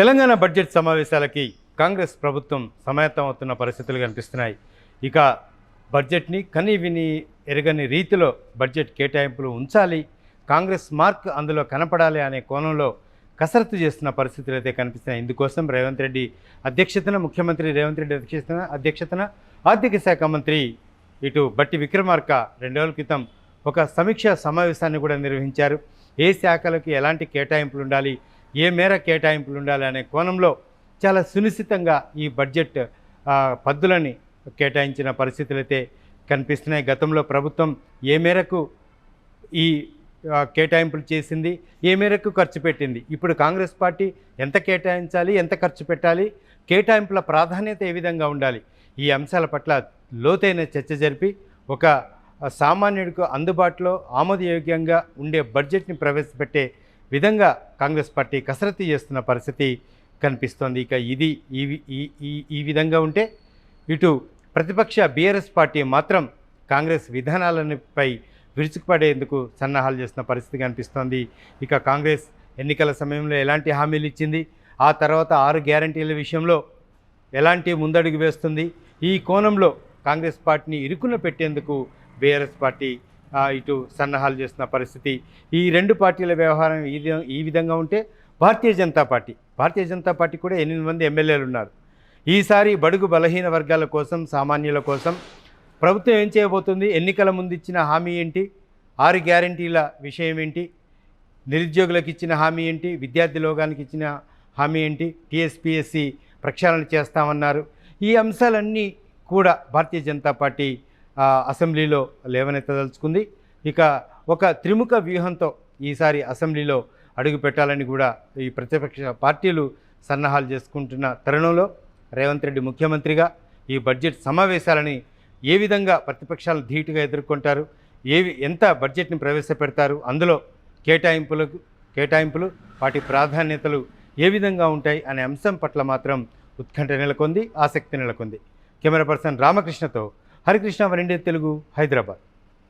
Telangana budget సమావేశాలకి Congress ప్రభుత్వం సమాయత్తం అవుతున్న పరిస్థితులు కనిపిస్తున్నాయి. ఇక బడ్జెట్ని కని విని ఎరగని రీతిలో బడ్జెట్ కేటాయింపులు ఉంచాలి కాంగ్రెస్ మార్క్ అందులో కనపడాలి అనే కోణంలో కసరత్తు చేస్తున్న పరిస్థితులు అయితే కనిపిస్తున్నాయి. ఇందుకోసం రేవంత్ రెడ్డి అధ్యక్షతన ముఖ్యమంత్రి రేవంత్ రెడ్డి అధ్యక్షతన అధ్యక్షతన ఆర్థిక శాఖ మంత్రి ఇటు బట్టి విక్రమార్క రెండు రోజుల క్రితం ఒక సమీక్షా సమావేశాన్ని కూడా నిర్వహించారు. ఏ శాఖలకు ఎలాంటి కేటాయింపులు ఉండాలి ఏ మేర కేటాయింపులు ఉండాలి అనే కోణంలో చాలా సునిశ్చితంగా ఈ బడ్జెట్ పద్దులని కేటాయించిన పరిస్థితులు అయితే కనిపిస్తున్నాయి. గతంలో ప్రభుత్వం ఏ మేరకు ఈ కేటాయింపులు చేసింది ఏ మేరకు ఖర్చు పెట్టింది? ఇప్పుడు కాంగ్రెస్ పార్టీ ఎంత కేటాయించాలి ఎంత ఖర్చు పెట్టాలి కేటాయింపుల ప్రాధాన్యత ఏ విధంగా ఉండాలి? ఈ అంశాల పట్ల లోతైన చర్చ జరిపి ఒక సామాన్యుడికి అందుబాటులో ఆమోదయోగ్యంగా ఉండే బడ్జెట్ని ప్రవేశపెట్టే విధంగా కాంగ్రెస్ పార్టీ కసరత్తు చేస్తున్న పరిస్థితి కనిపిస్తోంది. ఇక ఇది ఈ ఈ ఈ- ఈ విధంగా ఉంటే ఇటు ప్రతిపక్ష బీఆర్ఎస్ పార్టీ మాత్రం కాంగ్రెస్ విధానాలపై విరుచుకుపడేందుకు సన్నాహాలు చేస్తున్న పరిస్థితి కనిపిస్తోంది. ఇక కాంగ్రెస్ ఎన్నికల సమయంలో ఎలాంటి హామీలు ఇచ్చింది? ఆ తర్వాత ఆరు గ్యారంటీల విషయంలో ఎలాంటి ముందడుగు వేస్తుంది? ఈ కోణంలో కాంగ్రెస్ పార్టీని ఇరుకున పెట్టేందుకు బీఆర్ఎస్ పార్టీ ఇటు సన్నాహాలు చేస్తున్న పరిస్థితి. ఈ రెండు పార్టీల వ్యవహారం ఈ ఈ విధంగా ఉంటే భారతీయ జనతా పార్టీ భారతీయ జనతా పార్టీ కూడా ఎనిమిది మంది ఎమ్మెల్యేలు ఉన్నారు. ఈసారి బడుగు బలహీన వర్గాల కోసం సామాన్యుల కోసం ప్రభుత్వం ఏం చేయబోతుంది? ఎన్నికల ముందు ఇచ్చిన హామీ ఏంటి? ఆరు గ్యారంటీల విషయం ఏంటి? నిరుద్యోగులకు ఇచ్చిన హామీ ఏంటి? విద్యార్థి లోకానికి ఇచ్చిన హామీ ఏంటి? టీఎస్పీఎస్సి ప్రక్షాళన చేస్తామన్నారు. ఈ అంశాలన్నీ కూడా భారతీయ జనతా పార్టీ అసెంబ్లీలో లేవనెత్తదలుచుకుంది. ఇక ఒక త్రిముఖ వ్యూహంతో ఈసారి అసెంబ్లీలో అడుగు పెట్టాలని కూడా ఈ ప్రతిపక్ష పార్టీలు సన్నాహాలు చేసుకుంటున్న తరుణంలో రేవంత్ రెడ్డి ముఖ్యమంత్రిగా ఈ బడ్జెట్ సమావేశాలని ఏ విధంగా ప్రతిపక్షాలు ధీటుగా ఎదుర్కొంటారు? ఏవి ఎంత బడ్జెట్ని ప్రవేశపెడతారు? అందులో కేటాయింపులకు కేటాయింపులు వాటి ప్రాధాన్యతలు ఏ విధంగా ఉంటాయి అనే అంశం పట్ల మాత్రం ఉత్కంఠ నెలకొంది ఆసక్తి నెలకొంది. కెమెరా పర్సన్ రామకృష్ణతో హరికృష్ణ వన్ ఇండియా తెలుగు హైదరాబాద్.